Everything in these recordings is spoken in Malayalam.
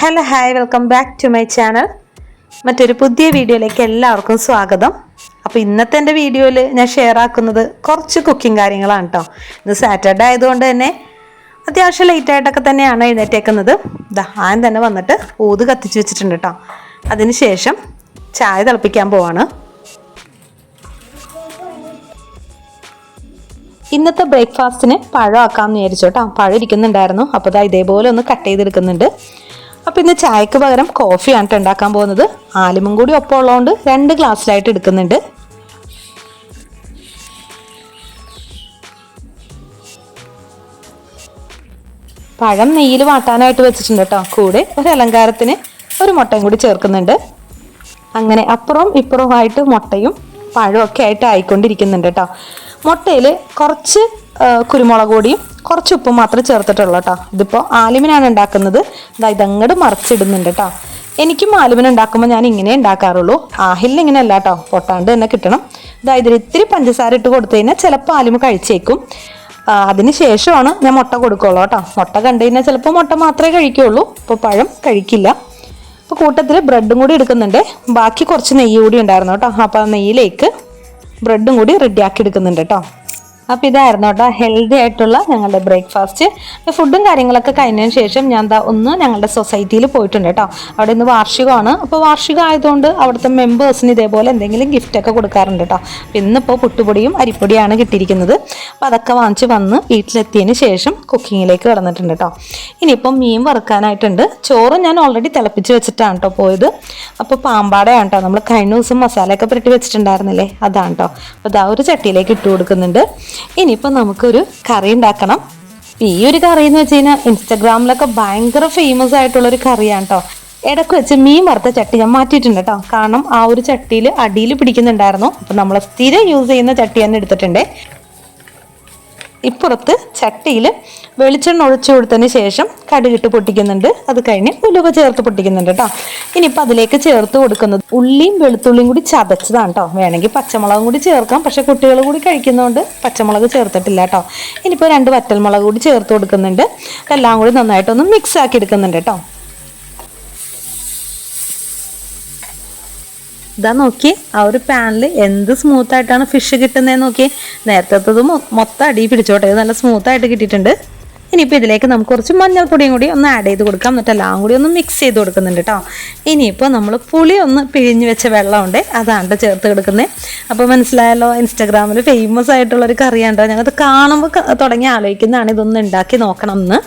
Hello hi welcome back to my channel മറ്റൊരു പുതിയ വീഡിയോയിലേക്ക് എല്ലാവർക്കും സ്വാഗതം. അപ്പോൾ ഇന്നത്തെ എന്റെ വീഡിയോയിൽ ഞാൻ ഷെയർ ആക്കുന്നത് കുറച്ച് കുക്കിംഗ് കാര്യങ്ങളാണ് കേട്ടോ ഇന്ന് സാറ്റർഡേ ആയതുകൊണ്ട് തന്നെ അത്യാവശ്യം ലേറ്റ് ആയിട്ടൊക്കെ തന്നെയാണ് എഴുന്നേറ്റേക്കുന്നത്. ആൻ തന്നെ വന്നിട്ട് ഊത് കത്തിച്ച് വെച്ചിട്ടുണ്ട് കേട്ടോ അതിന് ശേഷം ചായ തിളപ്പിക്കാൻ പോവാണ്. ഇന്നത്തെ ബ്രേക്ക്ഫാസ്റ്റിന് പഴം ആക്കാമെന്ന് വിചാരിച്ചു കേട്ടോ പഴം ഇരിക്കുന്നുണ്ടായിരുന്നു. അപ്പോൾ ഇതാ ഇതേപോലെ ഒന്ന് കട്ട് ചെയ്തെടുക്കുന്നുണ്ട്. അപ്പോൾ ഇന്ന് ചായക്ക് പകരം കോഫിയാണ് ഉണ്ടാക്കാൻ പോകുന്നത്. ആലുമും കൂടി ഒപ്പം ഉള്ളതുകൊണ്ട് രണ്ട് ഗ്ലാസ്സിലായിട്ട് എടുക്കുന്നുണ്ട്. പഴം നെയ്യിൽ വാട്ടാനായിട്ട് വെച്ചിട്ടുണ്ട് കേട്ടോ കൂടെ ഒരു അലങ്കാരത്തിന് ഒരു മുട്ടയും കൂടി ചേർക്കുന്നുണ്ട്. അങ്ങനെ അപ്പുറവും ഇപ്പുറവുമായിട്ട് മുട്ടയും പഴമൊക്കെ ആയിട്ട് ആയിക്കൊണ്ടിരിക്കുന്നുണ്ട് കേട്ടോ മുട്ടയിൽ കുറച്ച് കുരുമുളക് പൊടിയും കുറച്ച് ഉപ്പും മാത്രമേ ചേർത്തിട്ടുള്ളൂ കേട്ടോ. ഇതിപ്പോൾ ആലുമിനാണ് ഉണ്ടാക്കുന്നത്. ഇതാ ഇതങ്ങോട്ട് മറിച്ചിടുന്നുണ്ട് കേട്ടോ. എനിക്കും ആലുമിന ഉണ്ടാക്കുമ്പോൾ ഞാൻ ഇങ്ങനെ ഉണ്ടാക്കാറുള്ളൂ. ആഹിലിന് ഇങ്ങനെ അല്ല കേട്ടോ. പൊട്ടാണ്ട് തന്നെ കിട്ടണം. ഇതാ ഇതിൽ ഇത്തിരി പഞ്ചസാര ഇട്ട് കൊടുത്തു കഴിഞ്ഞാൽ ചിലപ്പോൾ ആലുമ കഴിച്ചേക്കും. അതിന് ശേഷമാണ് ഞാൻ മുട്ട കൊടുക്കുള്ളൂ കേട്ടോ. മുട്ട കണ്ടു കഴിഞ്ഞാൽ ചിലപ്പോൾ മുട്ട മാത്രമേ കഴിക്കുള്ളൂ. ഇപ്പോൾ പഴം കഴിക്കില്ല. അപ്പോൾ കൂട്ടത്തിൽ ബ്രെഡും കൂടി എടുക്കുന്നുണ്ട്. ബാക്കി കുറച്ച് നെയ്യ് കൂടി ഉണ്ടായിരുന്നു കേട്ടോ. അപ്പോൾ ആ നെയ്യിലേക്ക് ബ്രെഡും കൂടി റെഡിയാക്കി എടുക്കുന്നുണ്ട് കേട്ടോ അപ്പോൾ ഇതായിരുന്നു കേട്ടോ ഹെൽത്തി ആയിട്ടുള്ള ഞങ്ങളുടെ ബ്രേക്ക്ഫാസ്റ്റ് ഫുഡും കാര്യങ്ങളൊക്കെ കഴിഞ്ഞതിന് ശേഷം ഞാൻ എന്താ ഒന്ന് ഞങ്ങളുടെ സൊസൈറ്റിയിൽ പോയിട്ടുണ്ട് കേട്ടോ. അവിടെ ഇന്ന് വാർഷികമാണ്. അപ്പോൾ വാർഷികം ആയതുകൊണ്ട് അവിടുത്തെ മെമ്പേഴ്സിന് ഇതേപോലെ എന്തെങ്കിലും ഗിഫ്റ്റൊക്കെ കൊടുക്കാറുണ്ട് കേട്ടോ. അപ്പം ഇന്നിപ്പോൾ പുട്ടുപൊടിയും അരിപ്പൊടിയാണ് കിട്ടിയിരിക്കുന്നത്. അപ്പോൾ അതൊക്കെ വാങ്ങിച്ച് വന്ന് വീട്ടിലെത്തിയതിന് ശേഷം കുക്കിങ്ങിലേക്ക് കടന്നിട്ടുണ്ട് കേട്ടോ. ഇനിയിപ്പം മീൻ വറുക്കാനായിട്ടുണ്ട്. ചോറ് ഞാൻ ഓൾറെഡി തിളപ്പിച്ച് വെച്ചിട്ടാണ് കേട്ടോ പോയത്. അപ്പോൾ പാമ്പാടയാണ് കേട്ടോ. നമ്മൾ കഴിഞ്ഞ ദിവസം മസാലയൊക്കെ പുരട്ടി വെച്ചിട്ടുണ്ടായിരുന്നില്ലേ? അതാണ് കേട്ടോ. അപ്പോൾ അതാ ഒരു ചട്ടിയിലേക്ക് ഇട്ട് കൊടുക്കുന്നുണ്ട്. ഇനിയിപ്പോൾ നമുക്കൊരു കറി ഉണ്ടാക്കണം. ഈ ഒരു കറി എന്ന് വെച്ച് കഴിഞ്ഞാൽ ഇൻസ്റ്റാഗ്രാമിലൊക്കെ ഭയങ്കര ഫേമസ് ആയിട്ടുള്ള ഒരു കറിയാണ് കേട്ടോ ഇടയ്ക്ക് വെച്ച് മീൻ വറുത്ത ചട്ടി ഞാൻ മാറ്റിയിട്ടുണ്ട് കേട്ടോ കാരണം ആ ഒരു ചട്ടിയിൽ അടിയിൽ പിടിക്കുന്നുണ്ടായിരുന്നു. അപ്പം നമ്മൾ സ്ഥിരം യൂസ് ചെയ്യുന്ന ചട്ടി തന്നെ എടുത്തിട്ടുണ്ട്. ഇപ്പുറത്ത് ചട്ടിയിൽ വെളിച്ചെണ്ണ ഒഴിച്ചു കൊടുത്തതിന് ശേഷം കടുകിട്ട് പൊട്ടിക്കുന്നുണ്ട്. അത് കഴിഞ്ഞ് ഉലുവ ചേർത്ത് പൊട്ടിക്കുന്നുണ്ട് കേട്ടോ ഇനിയിപ്പോൾ അതിലേക്ക് ചേർത്ത് കൊടുക്കുന്നത് ഉള്ളിയും വെളുത്തുള്ളിയും കൂടി ചതച്ചതാണ് കേട്ടോ വേണമെങ്കിൽ പച്ചമുളകും കൂടി ചേർക്കാം. പക്ഷെ കുട്ടികൾ കൂടി കഴിക്കുന്നതുകൊണ്ട് പച്ചമുളക് ചേർത്തിട്ടില്ല കേട്ടോ ഇനിയിപ്പോൾ രണ്ട് വറ്റൽമുളക് കൂടി ചേർത്ത് കൊടുക്കുന്നുണ്ട്. എല്ലാം കൂടി നന്നായിട്ടൊന്ന് മിക്സ് ആക്കി എടുക്കുന്നുണ്ട് കേട്ടോ ഇതാ നോക്കി ആ ഒരു പാനിൽ എന്ത് സ്മൂത്ത് ആയിട്ടാണ് ഫിഷ് കിട്ടുന്നതെന്ന് നോക്കിയേ. നേരത്തെ മൊത്തം അടി പിടിച്ചോട്ടെ നല്ല സ്മൂത്ത് ആയിട്ട് കിട്ടിയിട്ടുണ്ട്. ഇനിയിപ്പോൾ ഇതിലേക്ക് നമുക്ക് കുറച്ച് മഞ്ഞൾപ്പൊടിയും കൂടി ഒന്ന് ആഡ് ചെയ്ത് കൊടുക്കാം. എന്നിട്ട് എല്ലാം കൂടി ഒന്ന് മിക്സ് ചെയ്ത് കൊടുക്കുന്നുണ്ട് കേട്ടോ ഇനിയിപ്പോൾ നമ്മൾ പുളി ഒന്ന് പിഴിഞ്ഞ് വെച്ച വെള്ളമുണ്ട് അതാണ് ചേർത്ത് കൊടുക്കുന്നത് അപ്പോൾ മനസ്സിലായല്ലോ ഇൻസ്റ്റാഗ്രാമിൽ ഫേമസ് ആയിട്ടുള്ളൊരു കറിയാണ് ഞങ്ങൾക്ക് കാണുമ്പോൾ തുടങ്ങി ആലോചിക്കുന്നതാണ് ഇതൊന്ന് ഉണ്ടാക്കി നോക്കണം എന്ന്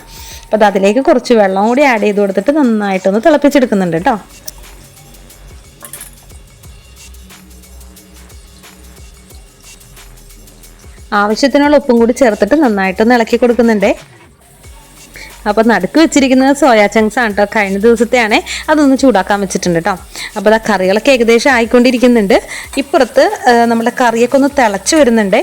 അപ്പോൾ അതിലേക്ക് കുറച്ച് വെള്ളം കൂടി ആഡ് ചെയ്ത് കൊടുത്തിട്ട് നന്നായിട്ടൊന്ന് തിളപ്പിച്ചെടുക്കുന്നുണ്ട് കേട്ടോ ആവശ്യത്തിനുള്ള ഉപ്പും കൂടി ചേർത്തിട്ട് നന്നായിട്ടൊന്ന് ഇളക്കി കൊടുക്കുന്നുണ്ട്. അപ്പോൾ നടുക്ക് വെച്ചിരിക്കുന്നത് സോയാ ചങ്ക്സ് ആണ് കേട്ടോ കഴിഞ്ഞ ദിവസത്തെയാണ് അതൊന്ന് ചൂടാക്കാൻ വെച്ചിട്ടുണ്ട് കേട്ടോ അപ്പോൾ ആ കറികളൊക്കെ ഏകദേശം ആയിക്കൊണ്ടിരിക്കുന്നുണ്ട്. ഇപ്പുറത്ത് നമ്മുടെ കറിയൊക്കെ ഒന്ന് തിളച്ച് വരുന്നുണ്ടേ.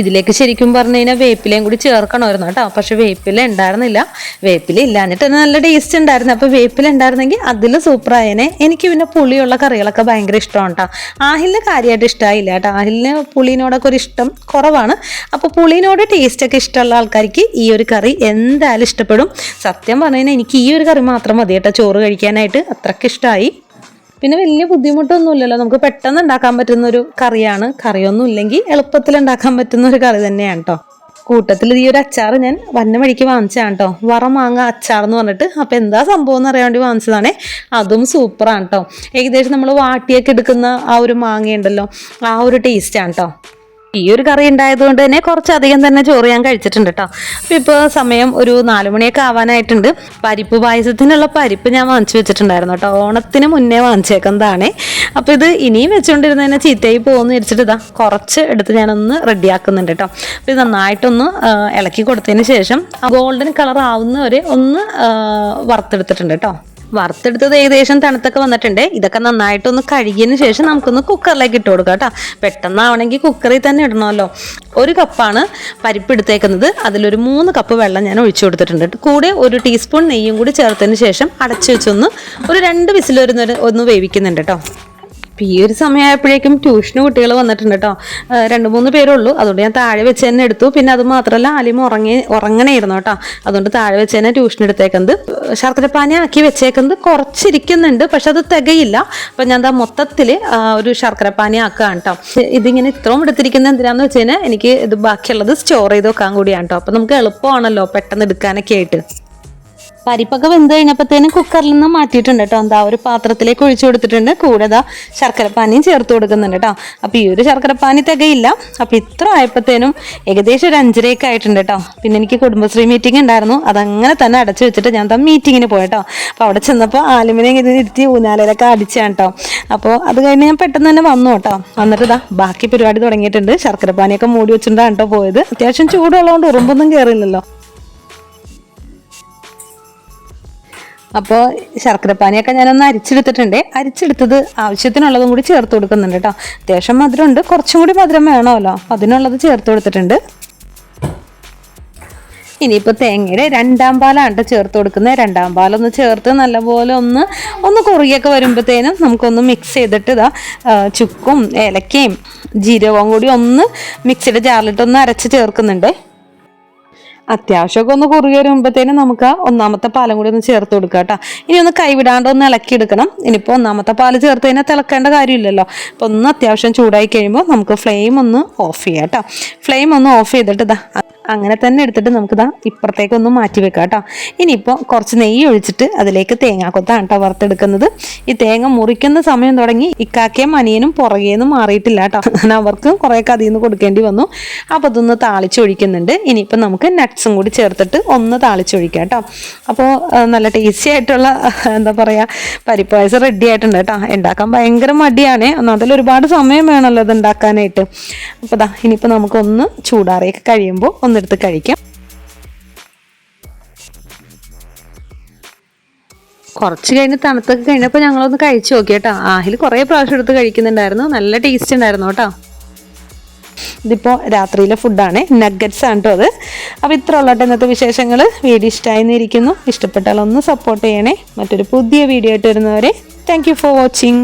ഇതിലേക്ക് ശരിക്കും പറഞ്ഞു കഴിഞ്ഞാൽ വേപ്പിലയും കൂടി ചേർക്കണമായിരുന്നു കേട്ടോ. പക്ഷെ വേപ്പില ഉണ്ടായിരുന്നില്ല. വേപ്പില ഇല്ലാഞ്ഞിട്ട് തന്നെ നല്ല ടേസ്റ്റ് ഉണ്ടായിരുന്നു. അപ്പോൾ വേപ്പില ഉണ്ടായിരുന്നെങ്കിൽ അതിൽ സൂപ്പറായേനെ എനിക്ക് പിന്നെ പുളിയുള്ള കറികളൊക്കെ ഭയങ്കര ഇഷ്ടമാണ് കേട്ടോ. ആഹിലിന് കാര്യമായിട്ട് ഇഷ്ടമായില്ല കേട്ടോ. ആഹിലിന് പുളിനോടൊക്കെ ഒരു ഇഷ്ടം കുറവാണ്. അപ്പോൾ പുളിനോട് ടേസ്റ്റൊക്കെ ഇഷ്ടമുള്ള ആൾക്കാർക്ക് ഈ ഒരു കറി എന്തായാലും ഇഷ്ടപ്പെടും. സത്യം പറഞ്ഞു കഴിഞ്ഞാൽ എനിക്ക് ഈ ഒരു കറി മാത്രം മതി കേട്ടോ. ചോറ് കഴിക്കാനായിട്ട്. അത്രയ്ക്ക് ഇഷ്ടമായി പിന്നെ വലിയ ബുദ്ധിമുട്ടൊന്നുമില്ലല്ലോ. നമുക്ക് പെട്ടെന്ന് ഉണ്ടാക്കാൻ പറ്റുന്ന ഒരു കറിയാണ്. കറിയൊന്നും ഇല്ലെങ്കിൽ എളുപ്പത്തിൽ ഉണ്ടാക്കാൻ പറ്റുന്ന ഒരു കറി തന്നെയാണ് കേട്ടോ കൂട്ടത്തിൽ ഈ ഒരു അച്ചാർ ഞാൻ വന്ന വഴിക്ക് വാങ്ങിച്ചതാണ് കേട്ടോ വറ മാങ്ങ അച്ചാർ എന്ന് പറഞ്ഞിട്ട്. അപ്പോൾ എന്താ സംഭവം എന്ന് അറിയാൻ വേണ്ടി വാങ്ങിച്ചതാണേ. അതും സൂപ്പറാണ് കേട്ടോ ഏകദേശം നമ്മൾ വാട്ടിയൊക്കെ എടുക്കുന്ന ആ ഒരു മാങ്ങയുണ്ടല്ലോ. ആ ഒരു ടേസ്റ്റാണ് കേട്ടോ ഈ ഒരു കറി ഉണ്ടായതുകൊണ്ട് തന്നെ കുറച്ചധികം തന്നെ ചോറ് ഞാൻ കഴിച്ചിട്ടുണ്ട് കേട്ടോ അപ്പോൾ ഇപ്പോൾ സമയം ഒരു നാല് മണിയൊക്കെ ആവാനായിട്ടുണ്ട്. പരിപ്പ് പായസത്തിനുള്ള പരിപ്പ് ഞാൻ വാങ്ങിച്ചു വെച്ചിട്ടുണ്ടായിരുന്നു കേട്ടോ ഓണത്തിന് മുന്നേ വാങ്ങിച്ചേക്കുന്നതാണേ. അപ്പോൾ ഇത് ഇനിയും വെച്ചുകൊണ്ടിരുന്നതിനെ ചീത്തയായി പോകുമെന്ന് വിചാരിച്ചിട്ട് ഇതാ കുറച്ച് എടുത്ത് ഞാനൊന്ന് റെഡിയാക്കുന്നുണ്ട് കേട്ടോ അപ്പോൾ ഇത് നന്നായിട്ടൊന്ന് ഇളക്കി കൊടുത്തതിന് ശേഷം ഗോൾഡൻ കളർ ആവുന്നവരെ ഒന്ന് വറുത്തെടുത്തിട്ടുണ്ട് കേട്ടോ വറുത്തെടുത്തത് ഏകദേശം തണുത്തൊക്കെ വന്നിട്ടുണ്ട്. ഇതൊക്കെ നന്നായിട്ടൊന്ന് കഴുകിയതിന് ശേഷം നമുക്കൊന്ന് കുക്കറിലേക്ക് ഇട്ട് കൊടുക്കാം കേട്ടോ. പെട്ടെന്നാവണമെങ്കിൽ കുക്കറിൽ തന്നെ ഇടണമല്ലോ. ഒരു കപ്പാണ് പരിപ്പ് എടുത്തേക്കുന്നത്. അതിലൊരു മൂന്ന് കപ്പ് വെള്ളം ഞാൻ ഒഴിച്ചു കൊടുത്തിട്ടുണ്ട്. കൂടെ ഒരു ടീസ്പൂൺ നെയ്യും കൂടി ചേർത്തതിന് ശേഷം അടച്ചു വെച്ചൊന്ന് ഒരു രണ്ട് വിസിൽ വരുന്ന ഒന്ന് വേവിക്കുന്നുണ്ട് കേട്ടോ. അപ്പം ഈ ഒരു സമയമായപ്പോഴേക്കും ട്യൂഷന് കുട്ടികൾ വന്നിട്ടുണ്ട് കേട്ടോ രണ്ട് മൂന്ന് പേരേ ഉള്ളൂ അതുകൊണ്ട് ഞാൻ താഴെ വെച്ച് തന്നെ എടുത്തു. പിന്നെ അത് മാത്രമല്ല ആലിമ ഉറങ്ങി ഉറങ്ങണമായിരുന്നു കേട്ടോ അതുകൊണ്ട് താഴെ വെച്ച് തന്നെ ട്യൂഷൻ എടുത്തേക്കുന്നത്. ശർക്കരപ്പാനി ആക്കി വെച്ചേക്കുന്നത് കുറച്ചിരിക്കുന്നുണ്ട് പക്ഷെ അത് തികയില്ല. അപ്പം ഞാൻ എന്താ മൊത്തത്തിൽ ഒരു ശർക്കരപ്പാനി ആക്കുകയാണ് കേട്ടോ ഇതിങ്ങനെ ഇത്രയും എടുത്തിരിക്കുന്നത് എന്തിനാന്ന് വെച്ച് കഴിഞ്ഞാൽ എനിക്ക് ഇത് ബാക്കിയുള്ളത് സ്റ്റോർ ചെയ്ത് വെക്കാൻ കൂടിയാണ് കേട്ടോ അപ്പം നമുക്ക് എളുപ്പമാണല്ലോ പെട്ടെന്ന് എടുക്കാനൊക്കെ ആയിട്ട്. പരിപ്പൊക്കെ വെന്ത് കഴിഞ്ഞപ്പോഴത്തേനും കുക്കറിൽ നിന്ന് മാറ്റിയിട്ടുണ്ട് കേട്ടോ. എന്താ ഒരു പാത്രത്തിലേക്ക് ഒഴിച്ചു കൊടുത്തിട്ടുണ്ട്. കൂടെ ശർക്കരപ്പാനിയും ചേർത്ത് കൊടുക്കുന്നുണ്ട് കേട്ടോ. അപ്പോൾ ഈ ഒരു ശർക്കരപ്പാനി തികയില്ല. അപ്പോൾ ഇത്ര ആയപ്പോഴത്തേനും ഏകദേശം ഒരു അഞ്ചരയൊക്കെ ആയിട്ടുണ്ട് കേട്ടോ. പിന്നെ എനിക്ക് കുടുംബശ്രീ മീറ്റിംഗ് ഉണ്ടായിരുന്നു. അതങ്ങനെ തന്നെ അടച്ചു വെച്ചിട്ട് ഞാൻ താ മീറ്റിങ്ങിന് പോയി കേട്ടോ. അപ്പോൾ അവിടെ ചെന്നപ്പോൾ ആലുമിനെ ഇരുത്തി ഊഞ്ഞാലയിലൊക്കെ അടിച്ചാണ് കേട്ടോ. അപ്പോൾ അത് കഴിഞ്ഞ് ഞാൻ പെട്ടെന്ന് തന്നെ വന്നു കേട്ടോ. വന്നിട്ട് ഇതാ ബാക്കി പരിപാടി തുടങ്ങിയിട്ടുണ്ട്. ശർക്കരപ്പാനിയൊക്കെ മൂടി വെച്ചിട്ടാണ് കേട്ടോ പോയത്. അത്യാവശ്യം ചൂടുള്ളതുകൊണ്ട് ഉറുമ്പൊന്നും കയറില്ലല്ലോ അപ്പോൾ ശർക്കരപ്പാനിയൊക്കെ ഞാനൊന്ന് അരിച്ചെടുത്തിട്ടുണ്ട്. അരിച്ചെടുത്തത് ആവശ്യത്തിനുള്ളതും കൂടി ചേർത്ത് കൊടുക്കുന്നുണ്ട് കേട്ടോ അത്യാവശ്യം മധുരമുണ്ട്. കുറച്ചും കൂടി മധുരം വേണമല്ലോ. അതിനുള്ളത് ചേർത്ത് കൊടുത്തിട്ടുണ്ട്. ഇനിയിപ്പോൾ തേങ്ങയുടെ രണ്ടാം പാലാണ് ചേർത്ത് കൊടുക്കുന്നത് രണ്ടാം പാലൊന്ന് ചേർത്ത് നല്ലപോലെ ഒന്ന് ഒന്ന് കുറുകിയൊക്കെ വരുമ്പോഴത്തേനും നമുക്കൊന്ന് മിക്സ് ചെയ്തിട്ട് ഇതാ ചുക്കും ഏലക്കയും ജീരകവും കൂടി ഒന്ന് മിക്സിയുടെ ജാറിലിട്ടൊന്ന് അരച്ച് ചേർക്കുന്നുണ്ട്. അത്യാവശ്യമൊക്കെ ഒന്ന് കുറുകി വരുമ്പോഴത്തേനും നമുക്ക് ഒന്നാമത്തെ പാലും കൂടി ഒന്ന് ചേർത്ത് കൊടുക്കുക കേട്ടോ. ഇനി ഒന്ന് കൈവിടാണ്ട് ഒന്ന് ഇളക്കി എടുക്കണം. ഇനിയിപ്പോൾ ഒന്നാമത്തെ പാൽ ചേർത്ത് കഴിഞ്ഞാൽ തിളക്കേണ്ട കാര്യമില്ലല്ലോ. അപ്പോൾ ഒന്ന് അത്യാവശ്യം ചൂടായി കഴിയുമ്പോൾ നമുക്ക് ഫ്ലെയിം ഒന്ന് ഓഫ് ചെയ്യാം കേട്ടോ. ഫ്ലെയിം ഒന്ന് ഓഫ് ചെയ്തിട്ട് ഇതാ അങ്ങനെ തന്നെ എടുത്തിട്ട് നമുക്ക് ഇതാ ഇപ്പുറത്തേക്കൊന്നും മാറ്റി വെക്കാം കേട്ടോ. ഇനിയിപ്പോൾ കുറച്ച് നെയ്യ് ഒഴിച്ചിട്ട് അതിലേക്ക് തേങ്ങാക്കൊത്താണ് കേട്ടോ വറുത്തെടുക്കുന്നത്. ഈ തേങ്ങ മുറിക്കുന്ന സമയം തുടങ്ങി ഇക്കാക്കയും അനിയനും പുറകേന്ന് മാറിയിട്ടില്ല കേട്ടോ. അങ്ങനെ അവർക്ക് കുറേയൊക്കെ അതിൽ നിന്ന് കൊടുക്കേണ്ടി വന്നു. അപ്പോൾ അതൊന്ന് താളിച്ചൊഴിക്കുന്നുണ്ട്. ഇനിയിപ്പോൾ നമുക്ക് നട്ട്സും കൂടി ചേർത്തിട്ട് ഒന്ന് താളിച്ചൊഴിക്കാം കേട്ടോ. അപ്പോൾ നല്ല ടേസ്റ്റി ആയിട്ടുള്ള എന്താ പറയുക പരിപ്പ് പായസം റെഡി ആയിട്ടുണ്ട് കേട്ടോ. ഉണ്ടാക്കാൻ ഭയങ്കര മടിയാണ്. അതിൽ ഒരുപാട് സമയം വേണമല്ലോ ഇത് ഉണ്ടാക്കാനായിട്ട്. അപ്പോൾ ദാ ഇനിയിപ്പോൾ നമുക്കൊന്ന് ചൂടാറിയൊക്കെ കഴിയുമ്പോൾ ഒന്നെടുത്ത് കഴിക്കാം. കുറച്ച് കഴിഞ്ഞ് തണുത്തൊക്കെ കഴിഞ്ഞപ്പോൾ ഞങ്ങളൊന്ന് കഴിച്ചു നോക്കി കേട്ടോ ആഹിൽ കുറേ പ്രാവശ്യം എടുത്ത് കഴിക്കുന്നുണ്ടായിരുന്നു. നല്ല ടേസ്റ്റ് ഉണ്ടായിരുന്നു കേട്ടോ. ഇതിപ്പോൾ രാത്രിയിലെ ഫുഡാണ് നഗറ്റ്സ് ആണ് കേട്ടോ അത്. അപ്പോൾ ഇത്ര ഉള്ളട്ടെ ഇന്നത്തെ വിശേഷങ്ങൾ വീഡിയോ ഇഷ്ടമായി ഇരിക്കുന്നു ഇഷ്ടപ്പെട്ടാൽ ഒന്ന് സപ്പോർട്ട് ചെയ്യണേ. മറ്റൊരു പുതിയ വീഡിയോ ആയിട്ട് വരുന്നവരെ താങ്ക് ഫോർ വാച്ചിങ്